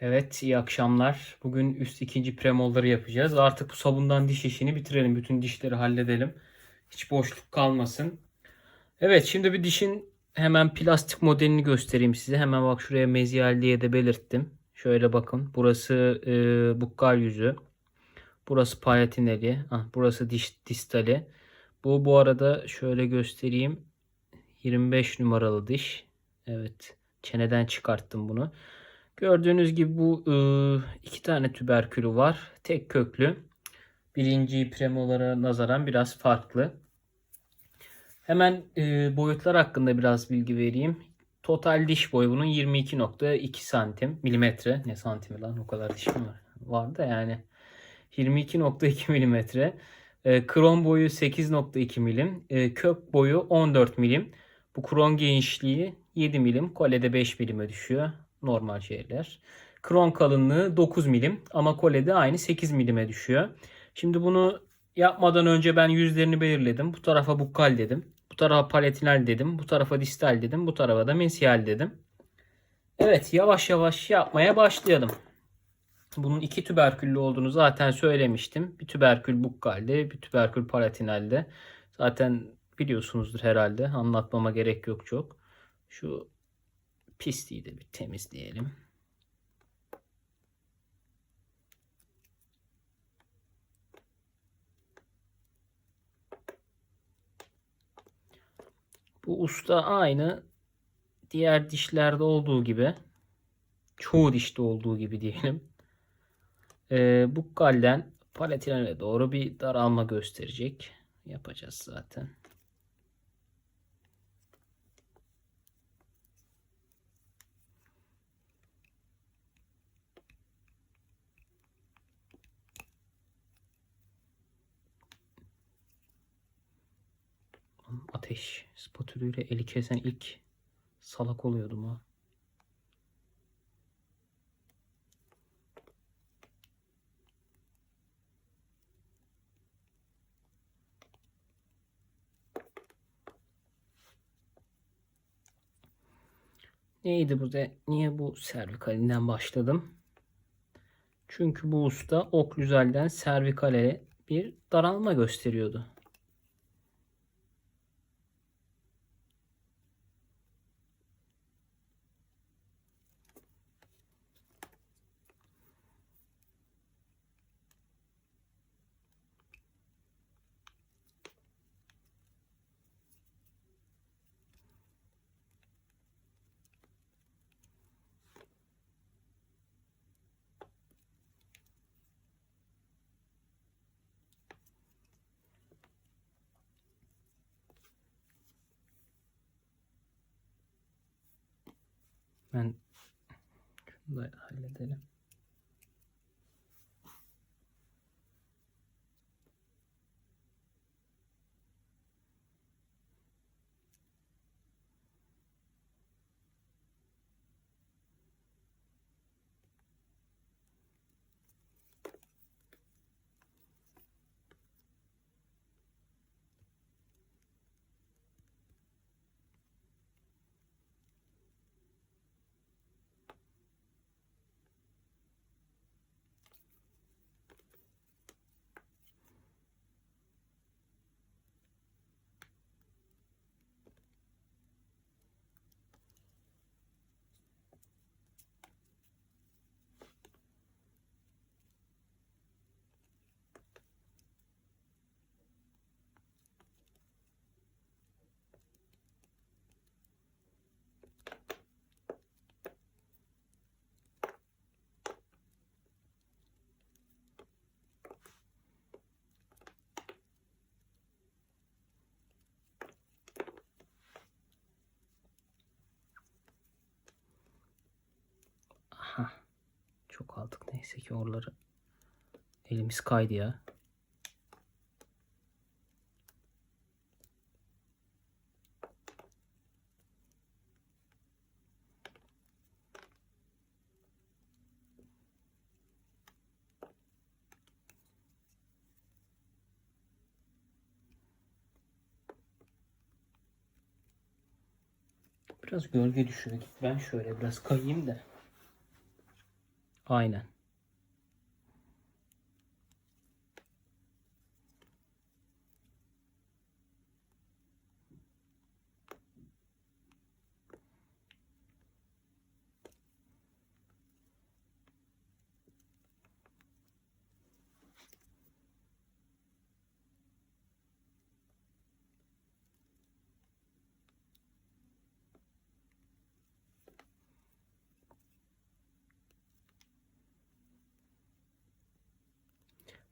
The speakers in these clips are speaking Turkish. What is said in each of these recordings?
Evet, iyi akşamlar. Bugün üst ikinci premolları yapacağız. Artık bu sabundan diş işini bitirelim. Bütün dişleri halledelim. Hiç boşluk kalmasın. Evet, şimdi bir dişin hemen plastik modelini göstereyim size. Hemen bak şuraya mezyal diye de belirttim. Şöyle bakın. Burası e, bukkal yüzü. Burası palatineli. Ah, burası diş distali. Bu bu arada şöyle göstereyim. 25 numaralı diş. Evet. Çeneden çıkarttım bunu. Gördüğünüz gibi bu e, iki tane tüberkülü var. Tek köklü. Birinci premolara nazaran biraz farklı. Hemen e, boyutlar hakkında biraz bilgi vereyim. Total diş boyu bunun 22.2 santim milimetre. Ne santimi lan o kadar diş mi var? Var da yani. 22.2 milimetre. E, kron boyu 8.2 milim. Kök boyu 14 milim. Bu kron genişliği 7 milim. Kolede 5 milime düşüyor. Normal şeyler. Kron kalınlığı 9 milim ama kolede aynı 8 milime düşüyor. Şimdi bunu yapmadan önce ben yüzlerini belirledim. Bu tarafa bukkal dedim. Bu tarafa palatinal dedim. Bu tarafa distal dedim. Bu tarafa da mesial dedim. Evet yavaş yavaş yapmaya başlayalım. Bunun iki tüberküllü olduğunu zaten söylemiştim. Bir tüberkül bukkalde, bir tüberkül palatinalde. Zaten biliyorsunuzdur herhalde. Anlatmama gerek yok çok. Şu pisliği de bir temizleyelim. Bu usta aynı diğer dişlerde olduğu gibi çoğu dişte olduğu gibi diyelim. Ee, bu kalden palatinale doğru bir daralma gösterecek. Yapacağız zaten. Ateş spatülüyle eli kesen ilk salak oluyordum ha. Neydi bu de? Niye bu servikalinden başladım? Çünkü bu usta oklüzalden servikale bir daralma gösteriyordu. Ben şunu da halledelim. Aha. Çok aldık neyse ki oraları. Elimiz kaydı ya. Biraz gölge düşüyor. Ben şöyle biraz kayayım da. Aynen.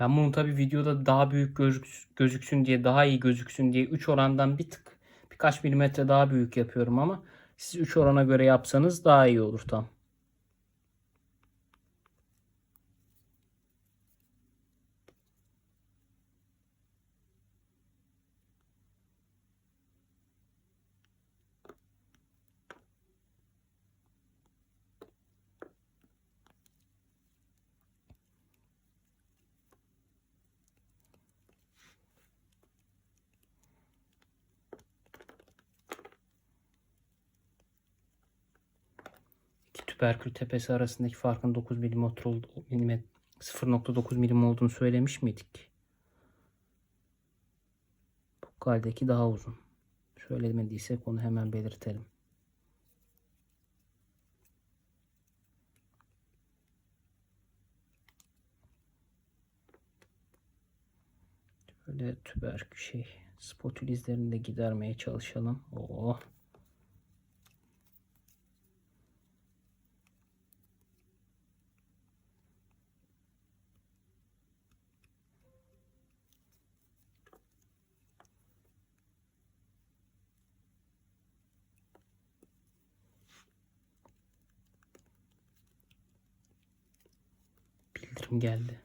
Ben bunu tabii videoda daha büyük gözük- gözüksün diye, daha iyi gözüksün diye 3 orandan bir tık birkaç milimetre daha büyük yapıyorum ama siz 3 orana göre yapsanız daha iyi olur tam. Tüberkül tepesi arasındaki farkın 9 milim oldu, milimet- 0.9 milim olduğunu söylemiş miydik? Bukkaldeki daha uzun. Söylemediysek onu hemen belirtelim. Böyle tüberkül şey spotül izlerini de gidermeye çalışalım. Oo. Bildirim geldi.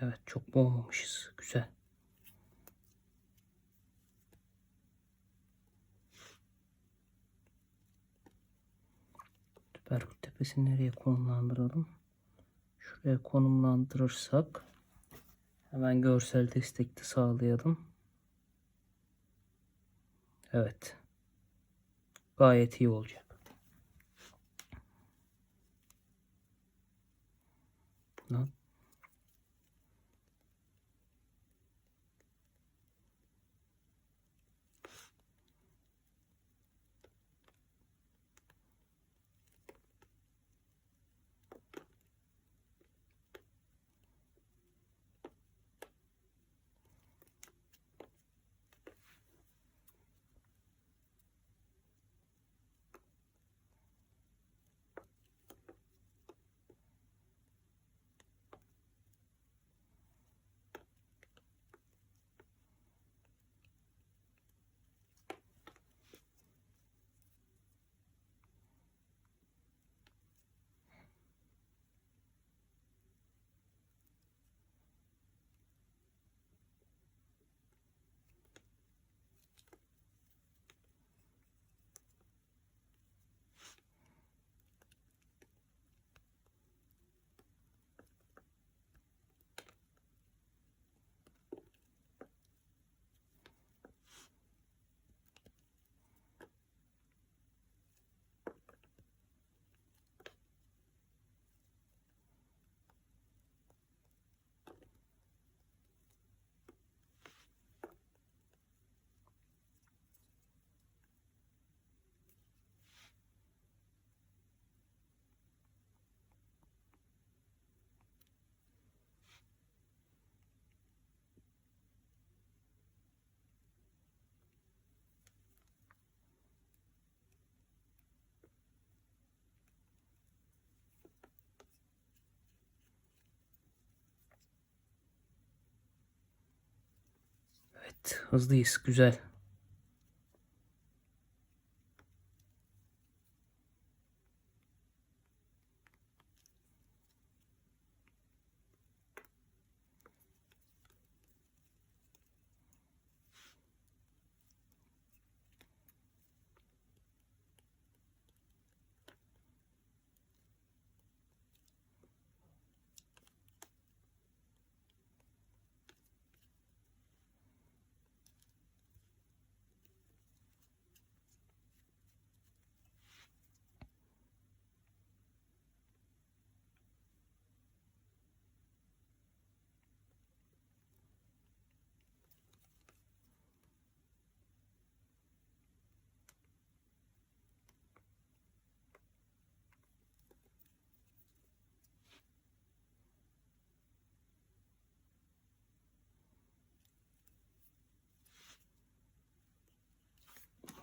Evet çok boğmamışız. Güzel. Tüberkül tepesini nereye konumlandıralım? Şuraya konumlandırırsak hemen görsel destek de sağlayalım. Evet. Gayet iyi olacak. Lan. Evet, hızlıyız. Güzel.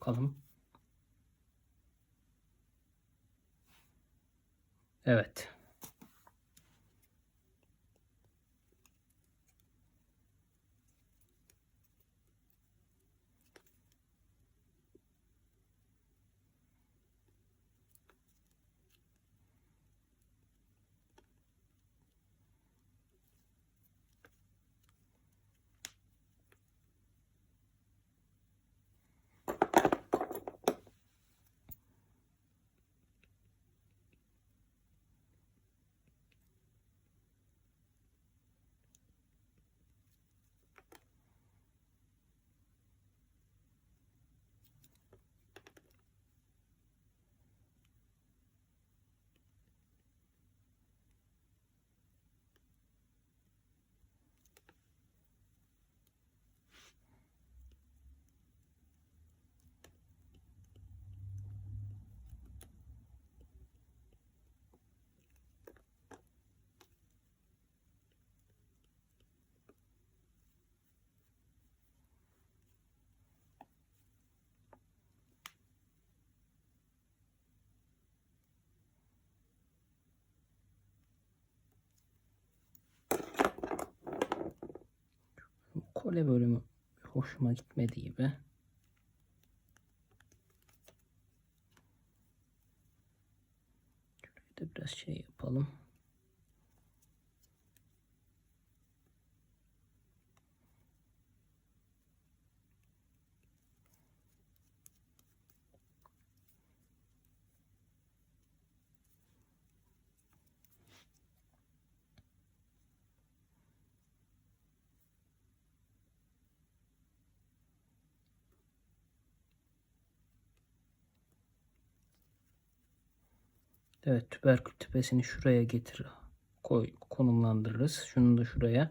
Bakalım. Evet. Kole bölümü hoşuma gitmedi gibi. Şurayı da biraz şey yapalım. Evet tüberkül tepesini şuraya getir koy konumlandırırız. Şunu da şuraya.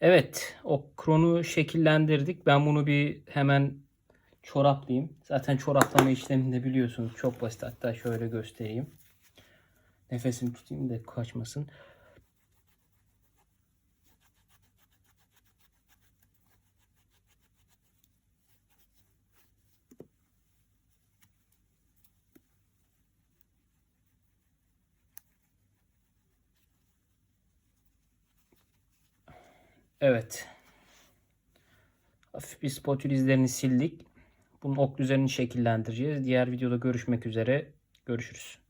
Evet o kronu şekillendirdik. Ben bunu bir hemen çoraplayayım. Zaten çoraplama işlemini de biliyorsunuz. Çok basit. Hatta şöyle göstereyim. Nefesimi tutayım da kaçmasın. Evet. Hafif bir spatül izlerini sildik. Bunun oklüzerini şekillendireceğiz. Diğer videoda görüşmek üzere. Görüşürüz.